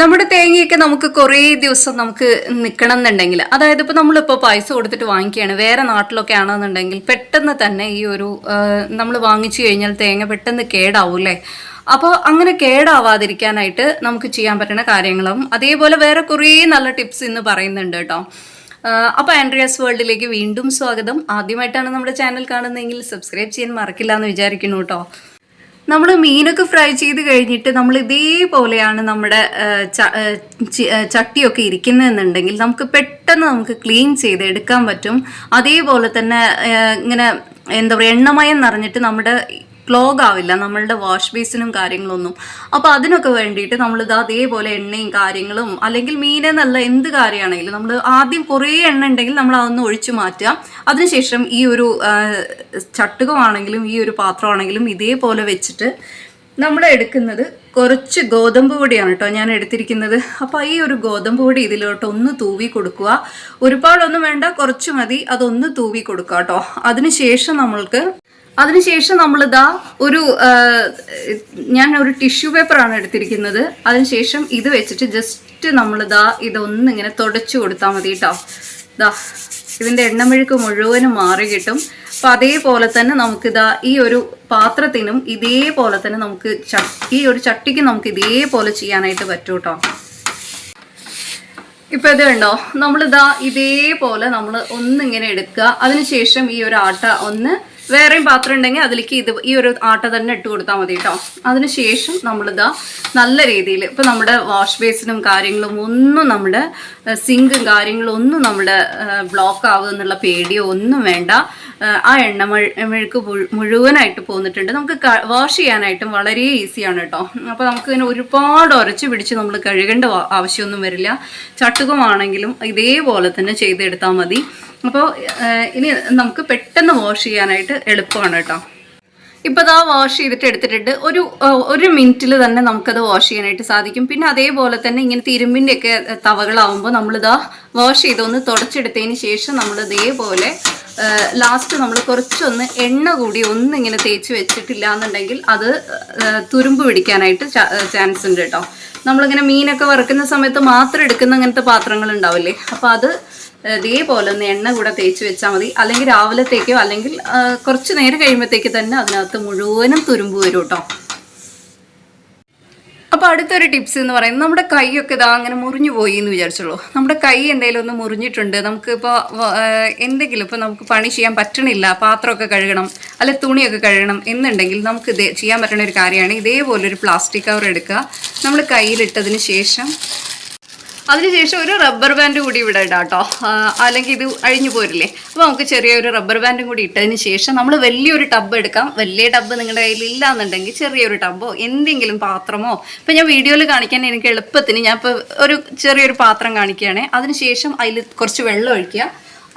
നമ്മുടെ തേങ്ങയൊക്കെ നമുക്ക് കുറേ ദിവസം നമുക്ക് നിൽക്കണം എന്നുണ്ടെങ്കിൽ അതായത് ഇപ്പോൾ നമ്മളിപ്പോൾ പൈസ കൊടുത്തിട്ട് വാങ്ങിക്കുകയാണ് വേറെ നാട്ടിലൊക്കെ ആണെന്നുണ്ടെങ്കിൽ പെട്ടെന്ന് തന്നെ ഈ ഒരു നമ്മൾ വാങ്ങിച്ചു കഴിഞ്ഞാൽ തേങ്ങ പെട്ടെന്ന് കേടാവും അപ്പോൾ അങ്ങനെ കേടാവാതിരിക്കാനായിട്ട് നമുക്ക് ചെയ്യാൻ പറ്റുന്ന കാര്യങ്ങളും അതേപോലെ വേറെ കുറേ നല്ല ടിപ്സ് ഇന്ന് പറയുന്നുണ്ട് കേട്ടോ. അപ്പോൾ ആൻഡ്രിയാസ് വേൾഡിലേക്ക് വീണ്ടും സ്വാഗതം. ആദ്യമായിട്ടാണ് നമ്മുടെ ചാനൽ കാണുന്നതെങ്കിൽ സബ്സ്ക്രൈബ് ചെയ്യാൻ മറക്കില്ല എന്ന് വിചാരിക്കുന്നു കേട്ടോ. നമ്മൾ മീനൊക്കെ ഫ്രൈ ചെയ്ത് കഴിഞ്ഞിട്ട് നമ്മൾ ഇതേപോലെയാണ് നമ്മുടെ ചട്ടിയൊക്കെ ഇരിക്കുന്നതെന്നുണ്ടെങ്കിൽ നമുക്ക് പെട്ടെന്ന് നമുക്ക് ക്ലീൻ ചെയ്ത് എടുക്കാൻ പറ്റും. അതേപോലെ തന്നെ ഇങ്ങനെ എന്താ പറയുക എണ്ണമയം നിറഞ്ഞിട്ട് നമ്മുടെ ക്ലോഗ് ആവില്ല. നമ്മളുടെ വാഷ് ബേസിനും കാര്യങ്ങളൊന്നും. അപ്പോൾ അതിനൊക്കെ വേണ്ടിയിട്ട് നമ്മൾ നമ്മളിത് അതേപോലെ എണ്ണയും കാര്യങ്ങളും അല്ലെങ്കിൽ മീനെന്നല്ല എന്ത് കാര്യമാണെങ്കിലും നമ്മൾ ആദ്യം കുറേ എണ്ണ ഉണ്ടെങ്കിൽ നമ്മൾ അതൊന്ന് ഒഴിച്ചു മാറ്റുക. അതിനുശേഷം ഈ ഒരു ചട്ടുകമാണെങ്കിലും ഈ ഒരു പാത്രമാണെങ്കിലും ഇതേപോലെ വെച്ചിട്ട് നമ്മൾ എടുക്കുന്നത് കുറച്ച് ഗോതമ്പ് പൊടിയാണ് കേട്ടോ ഞാൻ എടുത്തിരിക്കുന്നത്. അപ്പോൾ ഈ ഒരു ഗോതമ്പ് പൊടി ഇതിലോട്ട് ഒന്ന് തൂവി കൊടുക്കുക. ഒരുപാടൊന്നും വേണ്ട കുറച്ച് മതി. അതൊന്ന് തൂവി കൊടുക്കുക കേട്ടോ. അതിനുശേഷം നമ്മൾക്ക് അതിനുശേഷം നമ്മളിതാ ഒരു ഞാൻ ഒരു ടിഷ്യൂ പേപ്പറാണ് എടുത്തിരിക്കുന്നത്. അതിനുശേഷം ഇത് വെച്ചിട്ട് ജസ്റ്റ് നമ്മളിതാ ഇതൊന്നിങ്ങനെ തുടച്ചു കൊടുത്താൽ മതി കേട്ടോ ഇതാ ഇതിന്റെ എണ്ണമെഴുക്ക് മുഴുവനും മാറി കിട്ടും. അപ്പം അതേപോലെ തന്നെ നമുക്കിതാ ഈ ഒരു പാത്രത്തിനും ഇതേപോലെ തന്നെ നമുക്ക് ഈ ഒരു ചട്ടിക്ക് നമുക്ക് ഇതേപോലെ ചെയ്യാനായിട്ട് പറ്റും കേട്ടോ ഇപ്പം ഇത് കണ്ടോ? നമ്മളിതാ ഇതേപോലെ നമ്മൾ ഒന്നിങ്ങനെ എടുക്കുക. അതിനുശേഷം ഈ ഒരു ആട്ട ഒന്ന് വേറെയും പാത്രം ഉണ്ടെങ്കിൽ അതിലേക്ക് ഇത് ഈ ഒരു ആട്ട തന്നെ ഇട്ട് കൊടുത്താൽ മതി കേട്ടോ അതിനുശേഷം നമ്മളിതാ നല്ല രീതിയിൽ ഇപ്പം നമ്മുടെ വാഷ് ബേസിനും കാര്യങ്ങളും ഒന്നും നമ്മുടെ സിങ്കും കാര്യങ്ങളും ഒന്നും നമ്മുടെ ബ്ലോക്ക് ആവുക എന്നുള്ള പേടിയോ ഒന്നും വേണ്ട. ആ, എണ്ണ മഴ- മെഴുക്ക് മുഴുവനായിട്ട് പോന്നിട്ടുണ്ട്. നമുക്ക് വാഷ് ചെയ്യാനായിട്ടും വളരെ ഈസിയാണ് കേട്ടോ അപ്പോൾ നമുക്ക് ഇതിനെ ഒരുപാട് ഉരച്ച് പിടിച്ച് നമ്മൾ കഴുകേണ്ട ആവശ്യമൊന്നും വരില്ല. ചട്ടുകമാണെങ്കിലും ഇതേപോലെ തന്നെ ചെയ്തെടുത്താൽ മതി. അപ്പോൾ ഇനി നമുക്ക് പെട്ടെന്ന് വാഷ് ചെയ്യാനായിട്ട് എളുപ്പമാണ് കേട്ടോ ഇപ്പോൾ ഇതാ വാഷ് ചെയ്തിട്ട് എടുത്തിട്ടുണ്ട്. ഒരു ഒരു മിനിറ്റിൽ തന്നെ നമുക്കത് വാഷ് ചെയ്യാനായിട്ട് സാധിക്കും. പിന്നെ അതേപോലെ തന്നെ ഇങ്ങനെ തിരുമ്പിന്റെ ഒക്കെ തവകളാവുമ്പോൾ നമ്മളിതാ വാഷ് ചെയ്തൊന്ന് തുടച്ചെടുത്തതിന് ശേഷം നമ്മൾ ഇതേപോലെ ലാസ്റ്റ് നമ്മൾ കുറച്ചൊന്ന് എണ്ണ കൂടി ഒന്ന് ഇങ്ങനെ തേച്ച് വെച്ചിട്ടില്ല എന്നുണ്ടെങ്കിൽ അത് തുരുമ്പ് പിടിക്കാനായിട്ട് ചാൻസ് ഉണ്ട് കേട്ടോ. നമ്മളിങ്ങനെ മീനൊക്കെ വറുക്കുന്ന സമയത്ത് മാത്രം എടുക്കുന്ന അങ്ങനത്തെ പാത്രങ്ങൾ ഉണ്ടാവില്ലേ? അപ്പോൾ അത് ഇതേപോലെ ഒന്ന് എണ്ണ കൂടെ തേച്ച് വെച്ചാൽ മതി. അല്ലെങ്കിൽ രാവിലത്തേക്കോ അല്ലെങ്കിൽ കുറച്ച് നേരം കഴിയുമ്പോഴത്തേക്ക് തന്നെ അതിനകത്ത് മുഴുവനും തുരുമ്പ് വരും കേട്ടോ അപ്പോൾ അടുത്തൊരു ടിപ്സ് എന്ന് പറയുന്നത് നമ്മുടെ കൈയൊക്കെ ഇതാ അങ്ങനെ മുറിഞ്ഞു പോയി എന്ന് വിചാരിച്ചുള്ളൂ. നമ്മുടെ കൈ എന്തെങ്കിലും ഒന്ന് മുറിഞ്ഞിട്ടുണ്ട് നമുക്ക് നമുക്കിപ്പോൾ എന്തെങ്കിലും ഇപ്പോൾ നമുക്ക് പണി ചെയ്യാൻ പറ്റണില്ല പാത്രമൊക്കെ കഴുകണം അല്ലെ തുണിയൊക്കെ കഴുകണം എന്നുണ്ടെങ്കിൽ നമുക്ക് ഇത് ചെയ്യാൻ പറ്റുന്ന ഒരു കാര്യമാണ്. ഇതേപോലെ ഒരു പ്ലാസ്റ്റിക് കവർ എടുക്കുക. നമ്മൾ കയ്യിലിട്ടതിന് ശേഷം അതിനുശേഷം ഒരു റബ്ബർ ബാൻഡ് കൂടി ഇവിടെ ഇടാം കേട്ടോ അല്ലെങ്കിൽ ഇത് അഴിഞ്ഞു പോരില്ലേ. അപ്പോൾ നമുക്ക് ചെറിയൊരു റബ്ബർ ബാൻഡും കൂടി ഇട്ടതിന് ശേഷം നമ്മൾ വലിയൊരു ടബ് എടുക്കാം. വലിയ ടബ് നിങ്ങളുടെ കയ്യിൽ ഇല്ല എന്നുണ്ടെങ്കിൽ ചെറിയൊരു ടബോ എന്തെങ്കിലും പാത്രമോ. ഇപ്പം ഞാൻ വീഡിയോയിൽ കാണിക്കാൻ എനിക്ക് എളുപ്പത്തിന് ഞാൻ ഇപ്പോൾ ഒരു ചെറിയൊരു പാത്രം കാണിക്കുകയാണേ. അതിനുശേഷം അതിൽ കുറച്ച് വെള്ളം ഒഴിക്കുക.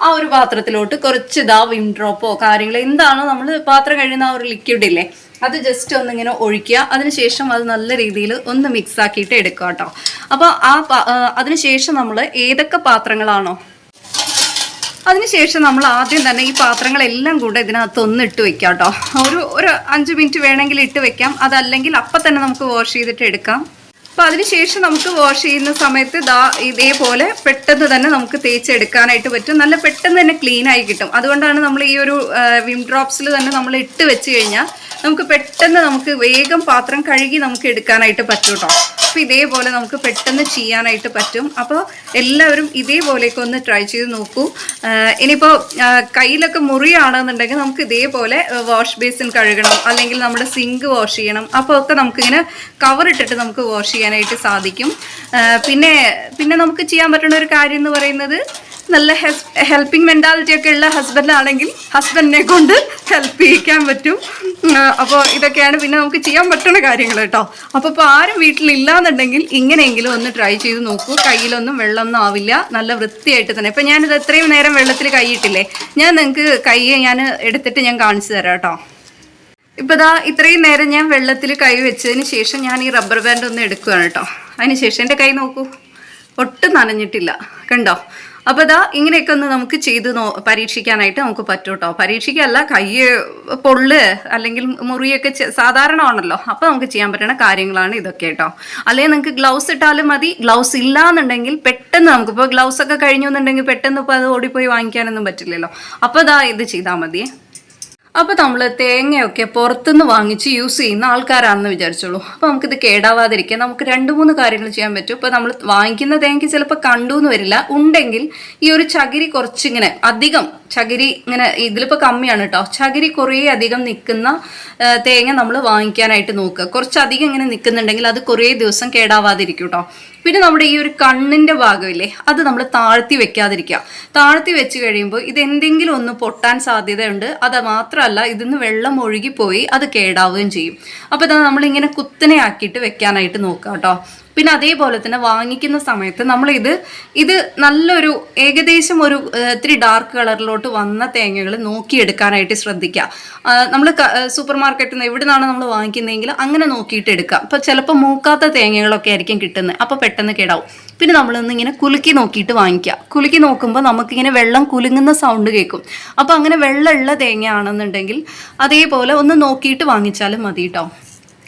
ആ ഒരു പാത്രത്തിലോട്ട് കുറച്ച് ഇതാ വിം ഡ്രോപ്പോ കാര്യങ്ങൾ എന്താണോ നമ്മൾ പാത്രം കഴിയുന്ന ആ ഒരു ലിക്വിഡ് ഇല്ലേ. അത് ജസ്റ്റ് ഒന്നിങ്ങനെ ഒഴിക്കുക. അതിനുശേഷം അത് നല്ല രീതിയിൽ ഒന്ന് മിക്സ് ആക്കിയിട്ട് എടുക്കുക കേട്ടോ. അപ്പോൾ ആ അതിനുശേഷം നമ്മൾ ഏതൊക്കെ പാത്രങ്ങളാണോ? അതിനുശേഷം നമ്മൾ ആദ്യം തന്നെ ഈ പാത്രങ്ങളെല്ലാം കൂടെ ഇതിനകത്ത് ഒന്ന് ഇട്ട് വെക്കാം കേട്ടോ. ഒരു ഒരു അഞ്ച് മിനിറ്റ് വേണമെങ്കിൽ ഇട്ട് വെക്കാം. അതല്ലെങ്കിൽ അപ്പം തന്നെ നമുക്ക് വാഷ് ചെയ്തിട്ട് എടുക്കാം. അപ്പോൾ അതിനുശേഷം നമുക്ക് വാഷ് ചെയ്യുന്ന സമയത്ത് ദാ ഇതേപോലെ പെട്ടെന്ന് തന്നെ നമുക്ക് തേച്ചെടുക്കാനായിട്ട് പറ്റും. നല്ല പെട്ടെന്ന് തന്നെ ക്ലീൻ ആയി കിട്ടും. അതുകൊണ്ടാണ് നമ്മൾ ഈ ഒരു വിം ഡ്രോപ്സിൽ തന്നെ നമ്മൾ ഇട്ട് വെച്ച് കഴിഞ്ഞാൽ നമുക്ക് പെട്ടെന്ന് നമുക്ക് വേഗം പാത്രം കഴുകി നമുക്ക് എടുക്കാനായിട്ട് പറ്റും കേട്ടോ അപ്പോൾ ഇതേപോലെ നമുക്ക് പെട്ടെന്ന് ചെയ്യാനായിട്ട് പറ്റും. അപ്പോൾ എല്ലാവരും ഇതേപോലെയൊക്കെ ഒന്ന് ട്രൈ ചെയ്ത് നോക്കൂ. ഇനിയിപ്പോൾ കയ്യിലൊക്കെ മുറിയാണെന്നുണ്ടെങ്കിൽ നമുക്ക് ഇതേപോലെ വാഷ് ബേസിൻ കഴുകണം. അല്ലെങ്കിൽ നമ്മുടെ സിങ്ക് വാഷ് ചെയ്യണം. അപ്പോൾ ഒക്കെ നമുക്കിങ്ങനെ കവർ ഇട്ടിട്ട് നമുക്ക് വാഷ് ചെയ്യാനായിട്ട് സാധിക്കും. പിന്നെ പിന്നെ നമുക്ക് ചെയ്യാൻ പറ്റുന്ന ഒരു കാര്യം എന്ന് പറയുന്നത് നല്ല ഹെൽപ്പിംഗ് മെന്റാലിറ്റി ഒക്കെ ഉള്ള ഹസ്ബൻഡാണെങ്കിൽ ഹസ്ബൻഡിനെ കൊണ്ട് ഹെൽപ്പ് ചെയ്യിക്കാൻ പറ്റും. അപ്പോൾ ഇതൊക്കെയാണ് പിന്നെ നമുക്ക് ചെയ്യാൻ പറ്റുന്ന കാര്യങ്ങൾ കേട്ടോ. അപ്പോൾ ഇപ്പോൾ ആരും വീട്ടിലില്ലാന്നുണ്ടെങ്കിൽ ഇങ്ങനെയെങ്കിലും ഒന്ന് ട്രൈ ചെയ്ത് നോക്കൂ. കയ്യിലൊന്നും വെള്ളമൊന്നും ആവില്ല. നല്ല വൃത്തിയായിട്ട് തന്നെ. ഇപ്പം ഞാനിത് എത്രയും നേരം വെള്ളത്തിൽ കൈയിട്ടില്ലേ? ഞാൻ നിങ്ങൾക്ക് കൈ ഞാൻ എടുത്തിട്ട് ഞാൻ കാണിച്ചു തരാം കേട്ടോ. ഇപ്പം ദാ ഇത്രയും നേരം ഞാൻ വെള്ളത്തിൽ കൈ വെച്ചതിന് ശേഷം ഞാൻ ഈ റബ്ബർ ബാൻഡ് ഒന്ന് എടുക്കുകയാണ് കേട്ടോ. അതിന് ശേഷം എന്റെ കൈ നോക്കൂ. ഒട്ടും നനഞ്ഞിട്ടില്ല. കണ്ടോ? അപ്പോൾ ഇതാ ഇങ്ങനെയൊക്കെ ഒന്ന് നമുക്ക് ചെയ്ത് നോ പരീക്ഷിക്കാനായിട്ട് നമുക്ക് പറ്റും കേട്ടോ പരീക്ഷിക്കല്ല കൈ പൊള്ള് അല്ലെങ്കിൽ മുറിയൊക്കെ സാധാരണ ആണല്ലോ അപ്പോൾ നമുക്ക് ചെയ്യാൻ പറ്റുന്ന കാര്യങ്ങളാണ് ഇതൊക്കെ കേട്ടോ. അല്ലെങ്കിൽ നിങ്ങൾക്ക് ഗ്ലൗസ് ഇട്ടാലും മതി. ഗ്ലൗസ് ഇല്ല എന്നുണ്ടെങ്കിൽ പെട്ടെന്ന് നമുക്കിപ്പോൾ ഗ്ലൗസ് ഒക്കെ കഴിഞ്ഞു എന്നുണ്ടെങ്കിൽ പെട്ടെന്ന് ഇപ്പോൾ അത് ഓടിപ്പോയി വാങ്ങിക്കാനൊന്നും പറ്റില്ലല്ലോ. അപ്പോൾ ഇതാ ഇത് ചെയ്താൽ മതിയേ അപ്പോൾ നമ്മൾ തേങ്ങയൊക്കെ പുറത്തുനിന്ന് വാങ്ങിച്ച് യൂസ് ചെയ്യുന്ന ആൾക്കാരാണെന്ന് വിചാരിച്ചോളൂ. അപ്പോൾ നമുക്കിത് കേടാവാതിരിക്കാൻ നമുക്ക് രണ്ട് മൂന്ന് കാര്യങ്ങൾ ചെയ്യാൻ പറ്റും. ഇപ്പോൾ നമ്മൾ വാങ്ങിക്കുന്ന തേങ്ങയ്ക്ക് ചിലപ്പോൾ കണ്ടു എന്ന് വരില്ല. ഉണ്ടെങ്കിൽ ഈ ഒരു ചകിരി കുറച്ചിങ്ങനെ അധികം ചകിരി ഇങ്ങനെ ഇതിലിപ്പോൾ കമ്മിയാണ് കേട്ടോ ചകിരി കുറേ അധികം നിൽക്കുന്ന തേങ്ങ നമ്മൾ വാങ്ങിക്കാനായിട്ട് നോക്കുക. കുറച്ചധികം ഇങ്ങനെ നിൽക്കുന്നുണ്ടെങ്കിൽ അത് കുറേ ദിവസം കേടാവാതിരിക്കും കേട്ടോ പിന്നെ നമ്മുടെ ഈ ഒരു കണ്ണിന്റെ ഭാഗമില്ലേ അത് നമ്മൾ താഴ്ത്തി വെക്കാതിരിക്കുക. താഴ്ത്തി വെച്ച് കഴിയുമ്പോൾ ഇത് എന്തെങ്കിലും ഒന്ന് പൊട്ടാൻ സാധ്യതയുണ്ട്. അത് മാത്രമല്ല ഇതിന്ന് വെള്ളം ഒഴുകിപ്പോയി അത് കേടാവുകയും ചെയ്യും. അപ്പോൾ ഇത് നമ്മളിങ്ങനെ കുത്തനെ ആക്കിയിട്ട് വെക്കാനായിട്ട് നോക്കുക കേട്ടോ പിന്നെ അതേപോലെ തന്നെ വാങ്ങിക്കുന്ന സമയത്ത് നമ്മളിത് ഇത് നല്ലൊരു ഏകദേശം ഒരു ഇത്തിരി ഡാർക്ക് കളറിലോട്ട് വന്ന തേങ്ങകൾ നോക്കിയെടുക്കാനായിട്ട് ശ്രദ്ധിക്കുക നമ്മൾ സൂപ്പർ മാർക്കറ്റിൽ നിന്ന് എവിടെ നിന്നാണ് നമ്മൾ വാങ്ങിക്കുന്നതെങ്കിൽ അങ്ങനെ നോക്കിയിട്ട് എടുക്കുക അപ്പോൾ ചിലപ്പോൾ മൂക്കാത്ത തേങ്ങകളൊക്കെ ആയിരിക്കും കിട്ടുന്നത് അപ്പോൾ പെട്ടെന്ന് കേടാവും. പിന്നെ നമ്മളൊന്ന് ഇങ്ങനെ കുലുക്കി നോക്കിയിട്ട് വാങ്ങിക്കുക കുലുക്കി നോക്കുമ്പോൾ നമുക്കിങ്ങനെ വെള്ളം കുലുങ്ങുന്ന സൗണ്ട് കേൾക്കും അപ്പോൾ അങ്ങനെ വെള്ളമുള്ള തേങ്ങയാണെന്നുണ്ടെങ്കിൽ അതേപോലെ ഒന്ന് നോക്കിയിട്ട് വാങ്ങിച്ചാലും മതി കേട്ടോ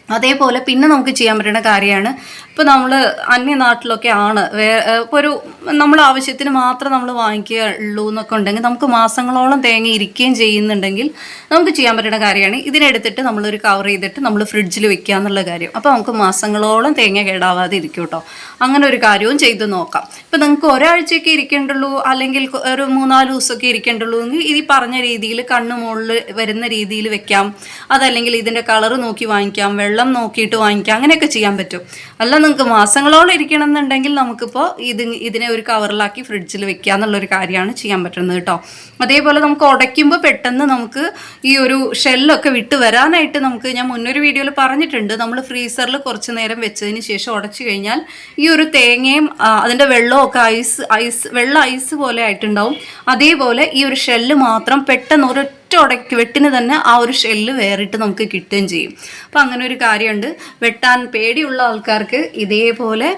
അതേപോലെ പിന്നെ നമുക്ക് ചെയ്യാൻ പറ്റുന്ന കാര്യമാണ്. ഇപ്പോൾ നമ്മൾ അന്യനാട്ടിലൊക്കെ ആണ്. വേ ഇപ്പോൾ ഒരു നമ്മൾ ആവശ്യത്തിന് മാത്രം നമ്മൾ വാങ്ങിക്കുകയുള്ളൂ എന്നൊക്കെ ഉണ്ടെങ്കിൽ നമുക്ക് മാസങ്ങളോളം തേങ്ങ ഇരിക്കുകയും ചെയ്യുന്നുണ്ടെങ്കിൽ നമുക്ക് ചെയ്യാൻ പറ്റുന്ന കാര്യമാണ്. ഇതിനെടുത്തിട്ട് നമ്മളൊരു കവർ ചെയ്തിട്ട് നമ്മൾ ഫ്രിഡ്ജിൽ വെക്കുക എന്നുള്ള കാര്യം. അപ്പോൾ നമുക്ക് മാസങ്ങളോളം തേങ്ങ കേടാവാതെ ഇരിക്കും കേട്ടോ. അങ്ങനെ ഒരു കാര്യവും ചെയ്ത് നോക്കാം. ഇപ്പം നിങ്ങൾക്ക് ഒരാഴ്ചയൊക്കെ ഇരിക്കേണ്ടുള്ളൂ അല്ലെങ്കിൽ ഒരു മൂന്നാൽ ദിവസമൊക്കെ ഇരിക്കേണ്ടുള്ളൂ എങ്കിൽ ഈ പറഞ്ഞ രീതിയിൽ കണ്ണ് മുകളിൽ വരുന്ന രീതിയിൽ വെക്കാം. അതല്ലെങ്കിൽ ഇതിന്റെ കളർ നോക്കി വാങ്ങിക്കാം വെള്ളം നോക്കിയിട്ട് വാങ്ങിക്കുക അങ്ങനെയൊക്കെ ചെയ്യാൻ പറ്റും. അല്ല നിങ്ങൾക്ക് മാസങ്ങളോളം ഇരിക്കണം എന്നുണ്ടെങ്കിൽ നമുക്കിപ്പോൾ ഇത് ഇതിനെ ഒരു കവറിലാക്കി ഫ്രിഡ്ജിൽ വെക്കുക എന്നുള്ളൊരു കാര്യമാണ് ചെയ്യാൻ പറ്റുന്നത് കേട്ടോ അതേപോലെ നമുക്ക് ഉടയ്ക്കുമ്പോൾ പെട്ടെന്ന് നമുക്ക് ഈ ഒരു ഷെല്ലൊക്കെ വിട്ട് വരാനായിട്ട് നമുക്ക് ഞാൻ മുന്നൊരു വീഡിയോയിൽ പറഞ്ഞിട്ടുണ്ട്. നമ്മൾ ഫ്രീസറിൽ കുറച്ച് നേരം വെച്ചതിന് ശേഷം ഉടച്ചു കഴിഞ്ഞാൽ ഈ ഒരു തേങ്ങയും അതിന്റെ വെള്ളമൊക്കെ ഐസ് ഐസ് വെള്ള ഐസ് പോലെ ആയിട്ടുണ്ടാവും. അതേപോലെ ഈ ഒരു ഷെല്ല് മാത്രം പെട്ടെന്ന് ഒരൊറ്റ ഉടയ്ക്ക് വെട്ടിന് തന്നെ ആ ഒരു ഷെല്ല് വേറിട്ട് നമുക്ക് കിട്ടുകയും ചെയ്യും. അപ്പം അങ്ങനെ ഒരു കാര്യമുണ്ട്. വെട്ടാൻ പേടിയുള്ള ആൾക്കാർക്ക് ഇതേപോലെ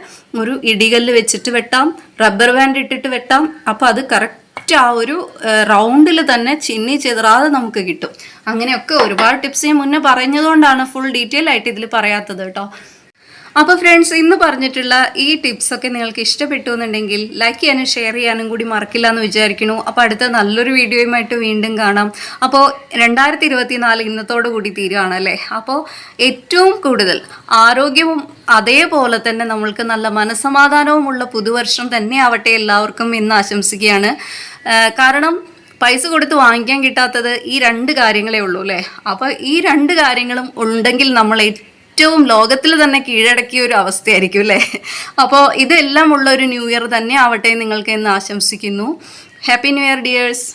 ഒരു ഇടികല്ല് വെച്ചിട്ട് വെട്ടാം റബ്ബർ ബാൻഡ് ഇട്ടിട്ട് വെട്ടാം. അപ്പോൾ അത് കറക്റ്റ് ആ ഒരു റൗണ്ടിൽ തന്നെ ചിന്നി ചെതറാതെ നമുക്ക് കിട്ടും. അങ്ങനെയൊക്കെ ഒരുപാട് ടിപ്സ് ഞാൻ മുന്നേ പറഞ്ഞതുകൊണ്ടാണ് ഫുൾ ഡീറ്റെയിൽ ആയിട്ട് ഇതിൽ പറയാത്തത് കേട്ടോ. അപ്പോൾ ഫ്രണ്ട്സ് ഇന്ന് പറഞ്ഞിട്ടുള്ള ഈ ടിപ്സ് ഒക്കെ നിങ്ങൾക്ക് ഇഷ്ടപ്പെട്ടു എന്നുണ്ടെങ്കിൽ ലൈക്ക് ചെയ്യാനും ഷെയർ ചെയ്യാനും കൂടി മറക്കില്ല എന്ന് വിചാരിക്കുന്നു. അപ്പോൾ അടുത്ത നല്ലൊരു വീഡിയോയുമായിട്ട് വീണ്ടും കാണാം. അപ്പോൾ രണ്ടായിരത്തി ഇരുപത്തി നാല് ഇന്നത്തോടു കൂടി തീരുവാണല്ലേ? അപ്പോൾ ഏറ്റവും കൂടുതൽ ആരോഗ്യവും അതേപോലെ തന്നെ നമ്മൾക്ക് നല്ല മനസമാധാനവുമുള്ള പുതുവർഷം തന്നെ ആവട്ടെ എല്ലാവർക്കും ഇന്ന് ആശംസിക്കുകയാണ്. കാരണം പൈസ കൊടുത്ത് വാങ്ങിക്കാൻ കിട്ടാത്തത് ഈ രണ്ട് കാര്യങ്ങളേ ഉള്ളൂ അല്ലേ? അപ്പോൾ ഈ രണ്ട് കാര്യങ്ങളും ഉണ്ടെങ്കിൽ നമ്മൾ ഏറ്റവും ലോകത്തിൽ തന്നെ കീഴടക്കിയ ഒരു അവസ്ഥയായിരിക്കും അല്ലേ? അപ്പോൾ ഇതെല്ലാം ഉള്ള ഒരു ന്യൂ ഇയർ തന്നെ ആവട്ടെ നിങ്ങൾക്ക് എന്ന് ആശംസിക്കുന്നു. Happy new year dears.